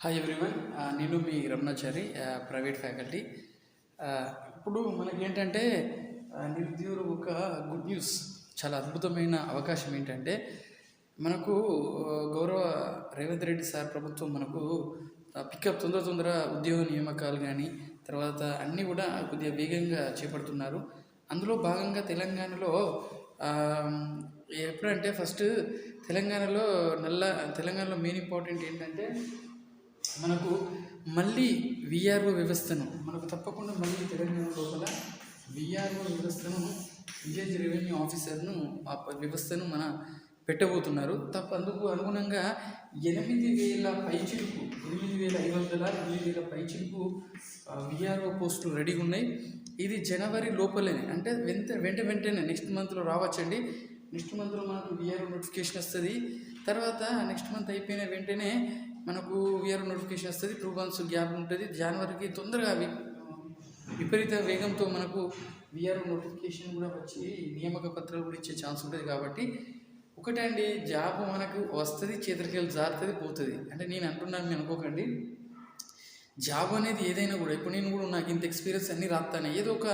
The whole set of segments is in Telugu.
హాయ్ ఎవ్రీవన్ uh, నేను మీ Ramanachari uh, private faculty uh, ఇప్పుడు మనకేంటంటే ఏంటంటే నిరుద్యోగులు ఒక గుడ్ న్యూస్ చాలా అద్భుతమైన అవకాశం ఏంటంటే మనకు గౌరవ రేవంత్ రెడ్డి సార్ ప్రభుత్వం మనకు పికప్ తొందర తొందర ఉద్యోగ నియామకాలు కానీ తర్వాత అన్నీ కూడా కొద్దిగా వేగంగా చేపడుతున్నారు. అందులో భాగంగా తెలంగాణలో um, ఎప్పుడంటే ఫస్ట్ తెలంగాణలో నల్ల తెలంగాణలో మెయిన్ ఇంపార్టెంట్ ఏంటంటే మనకు మళ్ళీ విఆర్ఓ వ్యవస్థను మనకు తప్పకుండా మళ్ళీ తెలంగాణ లోపల విఆర్ఓ వ్యవస్థను విలేజ్ రెవెన్యూ ఆఫీసర్ను ఆ ప- వ్యవస్థను మన పెట్టబోతున్నారు. తప్ప అందుకు అనుగుణంగా ఎనిమిది వేల పైచిలుకు ఎనిమిది వేల ఐదు వందల ఎనిమిది వేల పైచిలుకు విఆర్ఓ పోస్టులు రెడీగా ఉన్నాయి. ఇది జనవరి లోపలనే అంటే వెంట వెంట వెంటనే నెక్స్ట్ మంత్లో రావచ్చండి. నెక్స్ట్ మంత్లో మనకు విఆర్ఓ నోటిఫికేషన్ వస్తుంది. తర్వాత నెక్స్ట్ మంత్ అయిపోయిన వెంటనే మనకు విఆర్ నోటిఫికేషన్ వస్తుంది టూ మంత్స్ గ్యాప్ ఉంటుంది. జనవరికి తొందరగా విపరీత వేగంతో మనకు విఆర్ నోటిఫికేషన్ కూడా వచ్చి నియామక పత్రాలు కూడా ఇచ్చే ఛాన్స్ ఉంటుంది కాబట్టి ఒకటే అండి జాబ్ మనకు వస్తుంది చేతికి జారుతుంది పోతుంది. అంటే నేను అంటున్నాను మీరు అనుకోకండి. జాబ్ అనేది ఏదైనా కూడా ఇప్పుడు నేను కూడా నాకు ఇంత ఎక్స్పీరియన్స్ అన్నీ రాస్తాను ఏదో ఒక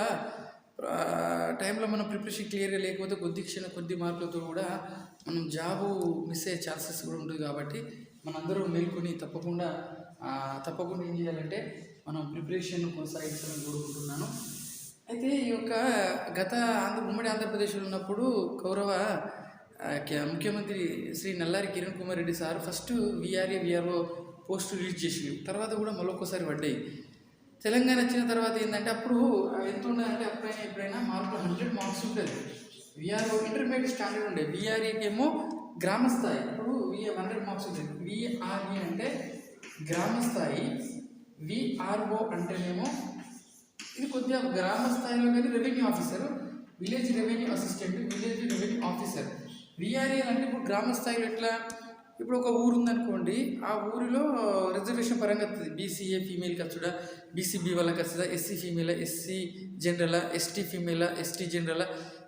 టైంలో మనం ప్రిపరేషన్ క్లియర్గా లేకపోతే కొద్ది క్షణ కొద్ది మార్కులతో కూడా మనం జాబు మిస్ అయ్యే ఛాన్సెస్ కూడా ఉంటుంది కాబట్టి మనందరూ మేల్కొని తప్పకుండా తప్పకుండా ఏం చేయాలంటే మనం ప్రిపరేషన్ కొనసాగించాలని కోరుకుంటున్నాను. అయితే ఈ యొక్క గత ఆంధ్ర ఉమ్మడి ఆంధ్రప్రదేశ్లో ఉన్నప్పుడు గౌరవ ముఖ్యమంత్రి Shri Nallari Kiran Kumar Reddy sir first VRA VRO post release చేసింది తర్వాత కూడా మరొకసారి పడ్డాయి. తెలంగాణ వచ్చిన తర్వాత ఏంటంటే అప్పుడు అవి ఎంత ఉండాలంటే అప్పుడైనా ఎప్పుడైనా మార్కులు హండ్రెడ్ మార్క్స్ ఉంటుంది విఆర్ఓ ఇంటర్మీడియట్ స్టాండర్డ్ ఉండే. విఆర్ఏకి ఏమో గ్రామ స్థాయి ఇప్పుడు విఏ హండ్రెడ్ మార్క్స్ ఉంది. విఆర్ఏ అంటే గ్రామ స్థాయి విఆర్ఓ అంటేనేమో ఇది కొద్దిగా గ్రామ స్థాయిలో కానీ revenue officer village revenue assistant village revenue officer VRA అంటే ఇప్పుడు గ్రామ స్థాయిలో ఎట్లా? ఇప్పుడు ఒక ఊరు ఉందనుకోండి ఆ ఊరిలో రిజర్వేషన్ పరంగా వస్తుంది బీసీఏ ఫీమేల్కి వచ్చుడా? బీసీబీ వాళ్ళకి వస్తుందా ఎస్సీ ఫీమేలా ఎస్సీ జనరలా ఎస్టీ ఫీమేలా ఎస్టీ జనరలా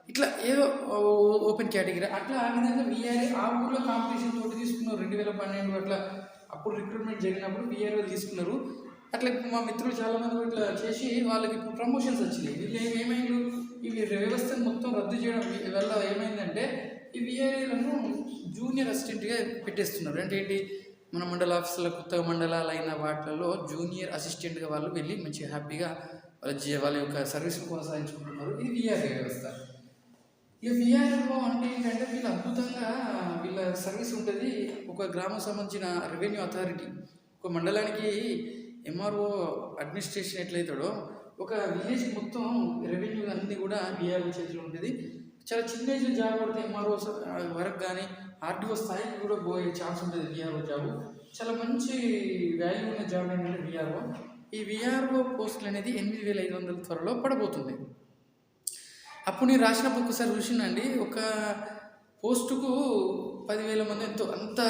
ఇట్లా ఏదో ఓ- ఓపెన్ కేటగిరీ. అట్లా ఆ విధంగా విఆర్ఏ ఆ ఊర్లో కాంపిటీషన్ తోటి తీసుకున్నారు. రెండు వేల పన్నెండు అట్లా అప్పుడు రిక్రూట్మెంట్ జరిగినప్పుడు విఆర్ఓ తీసుకున్నారు. అట్లా ఇప్పుడు మా మిత్రులు చాలామంది ఇట్లా చేసి వాళ్ళకి ఇప్పుడు ప్రమోషన్స్ వచ్చినాయి. వీళ్ళు ఏమైంది ఇవి వ్యవస్థను మొత్తం రద్దు చేయడం వల్ల ఏమైందంటే ఈ విఆర్ఏలను జూనియర్ అసిస్టెంట్గా పెట్టేస్తున్నారు. అంటే ఏంటి? మన మండల ఆఫీసులో కొత్త మండలాలు అయిన వాటిలలో జూనియర్ అసిస్టెంట్గా వాళ్ళు వెళ్ళి మంచిగా హ్యాపీగా వాళ్ళ వాళ్ళ యొక్క సర్వీస్ కొనసాగించుకుంటున్నారు. ఇది విఆర్ఏ వ్యవస్థ. ఇక విఆర్ఓ అంటే ఏంటంటే వీళ్ళు అద్భుతంగా వీళ్ళ సర్వీస్ ఉంటుంది. ఒక గ్రామం సంబంధించిన రెవెన్యూ అథారిటీ. ఒక మండలానికి ఎంఆర్ఓ అడ్మినిస్ట్రేషన్ ఎట్లయితాడో ఒక విలేజ్ మొత్తం రెవెన్యూ అన్నీ కూడా విఆర్ఓ చేతిలో ఉంటుంది. చాలా చిన్న ఏజ్లో జాబ్ పడితే ఎంఆర్ఓ వరకు కానీ ఆర్టీఓ స్థాయికి కూడా పోయే ఛాన్స్ ఉంటుంది విఆర్ఓ జాబ్. చాలా మంచి వాల్యూ ఉన్న జాబ్ ఏంటంటే విఆర్ఓ. ఈ విఆర్ఓ పోస్టులు అనేది ఎనిమిది వేల ఐదు వందల త్వరలో పడబోతుంది. అప్పుడు నేను రాసినప్పుడు ఒకసారి చూసినండి ఒక పోస్టుకు పదివేల మంది ఎంతో అంత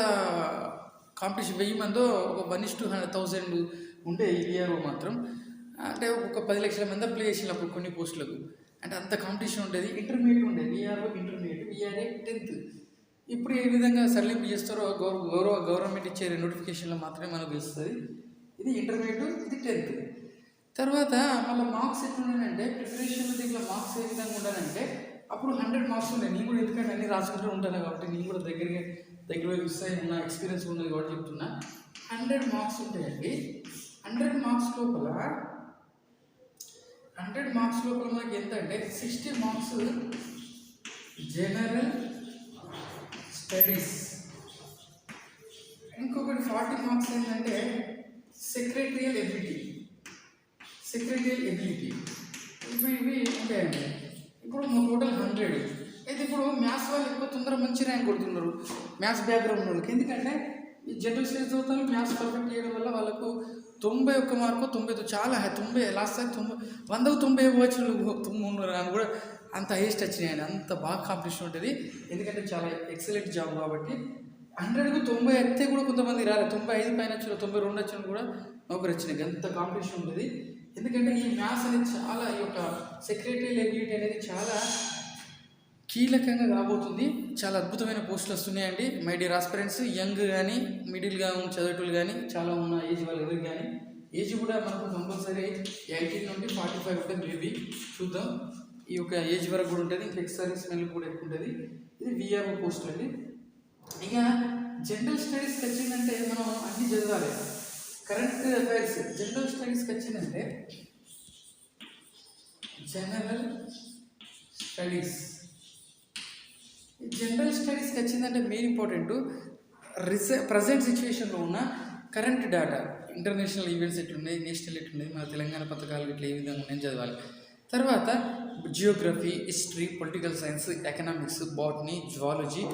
కాంపిటీషన్ వెయ్యి మందో ఒక one is two hundred thousand ఉండే ఇయర్ మాత్రం. అంటే ఒక పది లక్షల మంది అప్లై చేసినప్పుడు కొన్ని పోస్టులకు. అంటే అంత కాంపిటీషన్ ఉండేది. ఇంటర్మీడియట్ ఉండేది విఆర్ఓ ఇంటర్మీడియట్ విఆర్ఏ టెన్త్. ఇప్పుడు ఏ విధంగా సరళింపు చేస్తారో గౌరవ గౌరవ గవర్నమెంట్ ఇచ్చే నోటిఫికేషన్లో మాత్రమే మనకు తెలుస్తుంది. ఇది ఇంటర్మీడియట్ ఇది టెన్త్. తర్వాత మళ్ళీ మార్క్స్ ఎట్లున్నాయంటే ప్రిపరేషన్ దీంట్లో మార్క్స్ ఏ విధంగా ఉండాలంటే అప్పుడు హండ్రెడ్ మార్క్స్ ఉన్నాయి నేను కూడా ఎందుకంటే అన్ని రాసుకుంటూ ఉంటాను కాబట్టి నేను కూడా దగ్గరగా దగ్గర మిస్ అయి ఉన్న ఎక్స్పీరియన్స్ ఉన్నది కాబట్టి చెప్తున్నా. హండ్రెడ్ మార్క్స్ ఉంటాయండి. హండ్రెడ్ మార్క్స్ లోపల హండ్రెడ్ మార్క్స్ లోపల మనకి ఎంత అంటే సిక్స్టీ మార్క్స్ జనరల్ స్టడీస్ ఇంకొకటి ఫార్టీ మార్క్స్ ఏంటంటే సెక్రటరియల్ ఎబిలిటీ సెక్రటరియల్ ఎబిలిటీ ఇప్పుడు ఇవి ఉంటాయండి ఇప్పుడు టోటల్ హండ్రెడ్ అయితే ఇప్పుడు మ్యాథ్స్ వాళ్ళు ఎక్కువ తొందర మంచి ర్యాంక్ కొడుతున్నారు. మ్యాథ్స్ బ్యాక్గ్రౌండ్ వాళ్ళకి. ఎందుకంటే ఈ జనరల్ స్టేజ్ చదువుతారు మ్యాథ్స్ పర్ఫెక్ట్ చేయడం వల్ల వాళ్ళకు తొంభై ఒక్క మార్కు తొంభై చాలా తొంభై లాస్ట్ టైం తొంభై వందకు తొంభై వచ్చిన తొమ్మిది అని కూడా అంత హైయెస్ట్ వచ్చినాయండి అంత బాగా కాంపిటీషన్ ఉంటుంది. ఎందుకంటే చాలా ఎక్సలెంట్ జాబ్ కాబట్టి హండ్రెడ్కు తొంభై అయితే కూడా కొంతమంది రాలేదు తొంభై ఐదు పైన వచ్చిన తొంభై రెండు వచ్చిన కూడా నౌకరు వచ్చినాయి. అంత కాంపిటీషన్ ఉంటుంది. ఎందుకంటే ఈ మ్యాథ్స్ అనేది చాలా ఈ యొక్క సెక్రటరీ లెబిలిటీ అనేది చాలా కీలకంగా రాబోతుంది చాలా అద్భుతమైన పోస్టులు వస్తున్నాయండి. మై డియర్ ఆస్పిరెంట్స్ యంగ్ కానీ మిడిల్గా ఉన్న చదివేటోళ్ళు కానీ చాలా ఉన్న ఏజ్ వాళ్ళు ఎవరికి కానీ ఏజ్ కూడా మనకు కంపల్సరీ ఎయిటీన్ నుండి ఫార్టీ ఫైవ్ ఉంటుంది మేబీ చూద్దాం. ఈ యొక్క ఏజ్ వరకు కూడా ఉంటుంది. ఇంకా ఎక్స్ సర్వీస్ కూడా ఎక్కువ ఉంటుంది. ఇది విఆర్ఓ పోస్ట్ అండి. ఇక జనరల్ స్టడీస్కి వచ్చిందంటే మనం అన్ని చదవాలి. కరెంట్ అఫైర్స్ జనరల్ స్టడీస్కి వచ్చిందంటే జనరల్ స్టడీస్. జనరల్ స్టడీస్కి వచ్చిందంటే మెయిన్ ఇంపార్టెంట్. రిస ప్రజెంట్ సిచ్యువేషన్లో ఉన్న కరెంట్ డేటా. ఇంటర్నేషనల్ ఈవెంట్స్ ఎట్లున్నాయి నేషనల్ ఎట్లున్నాయి మన తెలంగాణ పథకాలు ఇట్లా ఏ విధంగా ఉన్నాయని చదవాలి. తర్వాత geography history political science economics botany zoology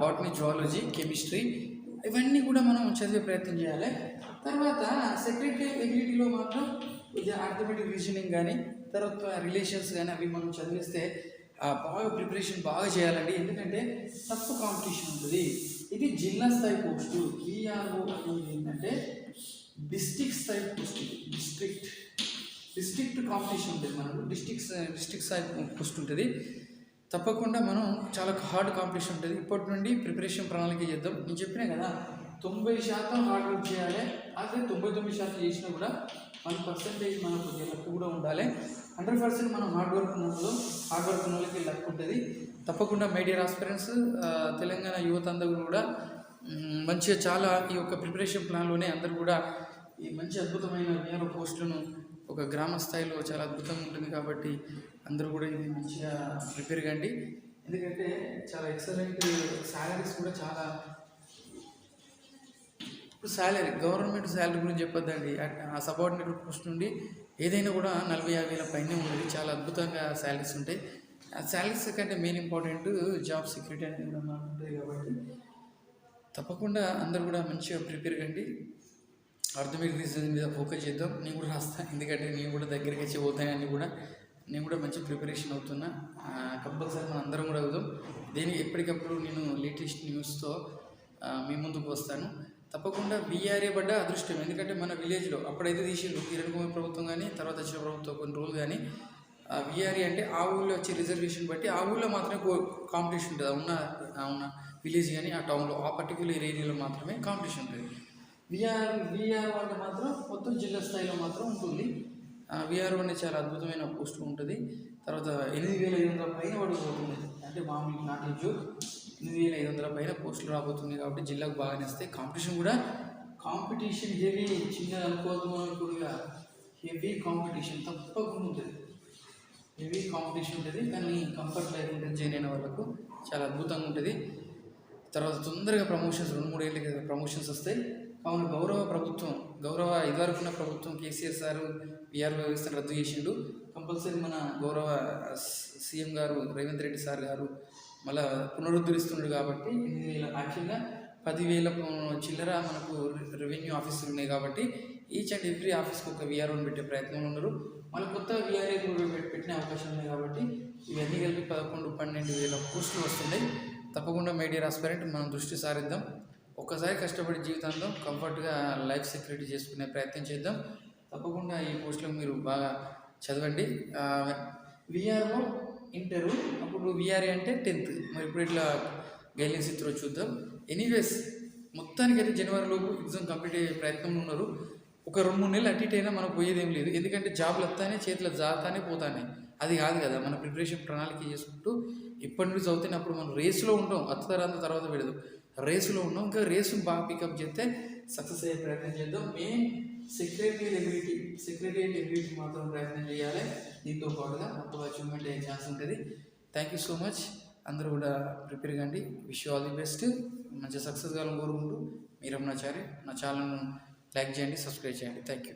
botany zoology chemistry ఇవన్నీ కూడా మనం చదివే ప్రయత్నం చేయాలి. తర్వాత సెక్రటరీ ఎబిలిటీలో మాత్రం ఇది ఆర్థమెటిక్ రీజనింగ్ కానీ తర్వాత రిలేషన్స్ కానీ అవి మనం చదివిస్తే బాగా ప్రిపరేషన్ బాగా చేయాలండి. ఎందుకంటే తక్కువ కాంపిటీషన్ ఉంటుంది. ఇది జిల్లా స్థాయి పోస్టు ఈఆర్ఓ అనేది ఏంటంటే డిస్టిక్ స్థాయి పోస్ట్ ఇది డిస్ట్రిక్ట్ డిస్ట్రిక్ట్ కాంపిటీషన్ ఉంటుంది మనకు. డిస్టిక్ డిస్ట్రిక్ట్ స్థాయి పోస్ట్ ఉంటుంది. తప్పకుండా మనం చాలా హార్డ్ కాంపిటీషన్ ఉంటుంది. ఇప్పటి నుండి ప్రిపరేషన్ ప్రణాళిక చేద్దాం. నేను చెప్పినా కదా తొంభై శాతం హార్డ్ వర్క్ చేయాలి. అదే తొంభై తొమ్మిది శాతం చేసినా కూడా వన్ పర్సెంటేజ్ మనకు కొద్దిగా లక్ కూడా ఉండాలి. హండ్రెడ్ పర్సెంట్ మనం హార్డ్ వర్క్ ఉన్నప్పుడు హార్డ్ వర్క్ ఉన్న వాళ్ళకి లక్ ఉంటుంది. తప్పకుండా మీడియా ఆస్పిరెంట్స్ తెలంగాణ యువత అందరూ కూడా మంచిగా చాలా ఈ యొక్క ప్రిపరేషన్ ప్లాన్లోనే అందరూ కూడా ఈ మంచి అద్భుతమైన వేరే పోస్టులను ఒక గ్రామ స్థాయిలో చాలా అద్భుతంగా ఉంటుంది కాబట్టి అందరూ కూడా ఇది మంచిగా ప్రిపేర్ కండి. ఎందుకంటే చాలా ఎక్సలెంట్ శాలరీస్ కూడా చాలా ఇప్పుడు శాలరీ గవర్నమెంట్ శాలరీ గురించి చెప్పొద్దండి. ఆ- ఆ సబార్డినేట్ పోస్ట్ నుండి ఏదైనా కూడా నలభై యాభై వేల పైనే ఉంటుంది చాలా అద్భుతంగా శాలరీస్ ఉంటాయి. ఆ శాలరీస్ కంటే మెయిన్ ఇంపార్టెంట్ జాబ్ సెక్యూరిటీ అనేది ఉంటుంది కాబట్టి తప్పకుండా అందరు కూడా మంచిగా ప్రిపేర్ కండి. అర్థమెటిక్ రీజన్ మీద ఫోకస్ చేద్దాం. నేను కూడా రాస్తాను ఎందుకంటే నేను కూడా దగ్గరికి వచ్చి పోతానని కూడా. నేను కూడా మంచి ప్రిపరేషన్ అవుతున్నా. కంపల్సరీ మనం అందరం కూడా అవుదాం. దేనికి ఎప్పటికప్పుడు నేను లేటెస్ట్ న్యూస్తో మీ ముందుకు వస్తాను. తప్పకుండా వీఆర్ఏ పడ్డ అదృష్టం. ఎందుకంటే మన విలేజ్లో అప్పుడైతే తీసిండ్రు. కిరణ్ కుమార్ ప్రభుత్వం కానీ తర్వాత వచ్చిన ప్రభుత్వం కొన్ని రోజులు కానీ విఆర్ఏ అంటే ఆ ఊళ్ళో వచ్చే రిజర్వేషన్ బట్టి ఆ ఊళ్ళో మాత్రమే కాంపిటీషన్ ఉంటుంది. ఉన్న ఉన్న విలేజ్ కానీ ఆ టౌన్లో ఆ పర్టికులర్ ఏరియాలో మాత్రమే కాంపిటీషన్ ఉంటుంది. విఆర్ విఆర్ అంటే మాత్రం మొత్తం జిల్లా స్థాయిలో మాత్రం ఉంటుంది. విఆర్ఓ అనేది చాలా అద్భుతమైన పోస్ట్ ఉంటుంది. తర్వాత ఎనిమిది వేల ఐదు వందల పైన వాడు పోతుంది అంటే మామూలు నాట్ జోక్. ఎనిమిది వేల ఐదు వందల పైన పోస్టులు రాబోతుంది కాబట్టి జిల్లాకు బాగానే వస్తాయి. కాంపిటీషన్ కూడా కాంపిటీషన్ హెవీ చిన్న అనుకోవద్దు అనుకుడుగా హెవీ కాంపిటీషన్ తప్పకుండా ఉంటుంది. హెవీ కాంపిటీషన్ ఉంటుంది. కానీ కంఫర్ట్ లైఫ్ ఉంటుంది జాయిన్ అయిన వాళ్ళకు. చాలా అద్భుతంగా ఉంటుంది. తర్వాత తొందరగా ప్రమోషన్స్ రెండు మూడు ఏళ్ళకి ప్రమోషన్స్ వస్తాయి. కావున గౌరవ ప్రభుత్వం గౌరవ ఇదివరకున్న ప్రభుత్వం కేసీఆర్ సార్ విఆర్ వ్యవస్థను రద్దు చేసిండు. కంపల్సరీ మన గౌరవ సీఎం గారు రేవంత్ రెడ్డి సార్ గారు మళ్ళీ పునరుద్ధరిస్తున్నాడు కాబట్టి ఎనిమిది వేల యాక్చువల్గా పదివేల చిల్లర మనకు రెవెన్యూ ఆఫీసులు ఉన్నాయి కాబట్టి ఈచ్ అండ్ ఎవ్రీ ఆఫీస్కి ఒక విఆర్ఓని పెట్టే ప్రయత్నంలో ఉన్నారు. మళ్ళీ కొత్త విఆర్ఏ పెట్టిన అవకాశం ఉన్నాయి కాబట్టి ఇవన్నీ కలిపి పదకొండు పన్నెండు వేల పోస్టులు వస్తున్నాయి. తప్పకుండా మీడియా ఆస్పరెంట్ మనం దృష్టి సారిద్దాం. ఒక్కసారి కష్టపడి జీవితంలో కంఫర్ట్గా లైఫ్ సెక్యూరిటీ చేసుకునే ప్రయత్నం చేద్దాం. తప్పకుండా ఈ కోర్సులో మీరు బాగా చదవండి. విఆర్ఓ ఇంటరు అప్పుడు విఆర్ఏ అంటే టెన్త్. మరి ఇప్పుడు ఇట్లా గైడెన్స్ ఇద్దరు చూద్దాం. ఎనీవేస్ మొత్తానికి అయితే జనవరిలోపు ఎగ్జామ్ కంప్లీట్ అయ్యే ప్రయత్నంలో ఉన్నారు. ఒక రెండు మూడు నెలలు అటు ఇటు అయినా మనం పోయేదేం లేదు. ఎందుకంటే జాబ్లు వస్తానే చేతులు జాతానే పోతానే. అది కాదు కదా మన ప్రిపరేషన్ ప్రణాళిక చేసుకుంటూ ఇప్పటి నుంచి చదివితే అప్పుడు మనం రేస్లో ఉంటాం. అత్తరాంత తర్వాత పెడదాం రేసులో ఉన్నాం. ఇంకా రేసు బాగా పికప్ చేస్తే సక్సెస్ అయ్యే ప్రయత్నం చేద్దాం. Main secretary ability secretary ability మాత్రం ప్రయత్నం చేయాలి. దీంతో పాటుగా మొత్తం అచీవ్మెంట్ అయ్యే ఛాన్స్ ఉంటుంది. థ్యాంక్ యూ సో మచ్ అందరూ కూడా ప్రిపేర్ కండి. విష్ ఆల్ ది బెస్ట్ మంచి సక్సెస్ కావాలని కోరుకుంటూ మీరమ్మాచారి నా ఛానల్ను లైక్ చేయండి సబ్స్క్రైబ్ చేయండి. Thank you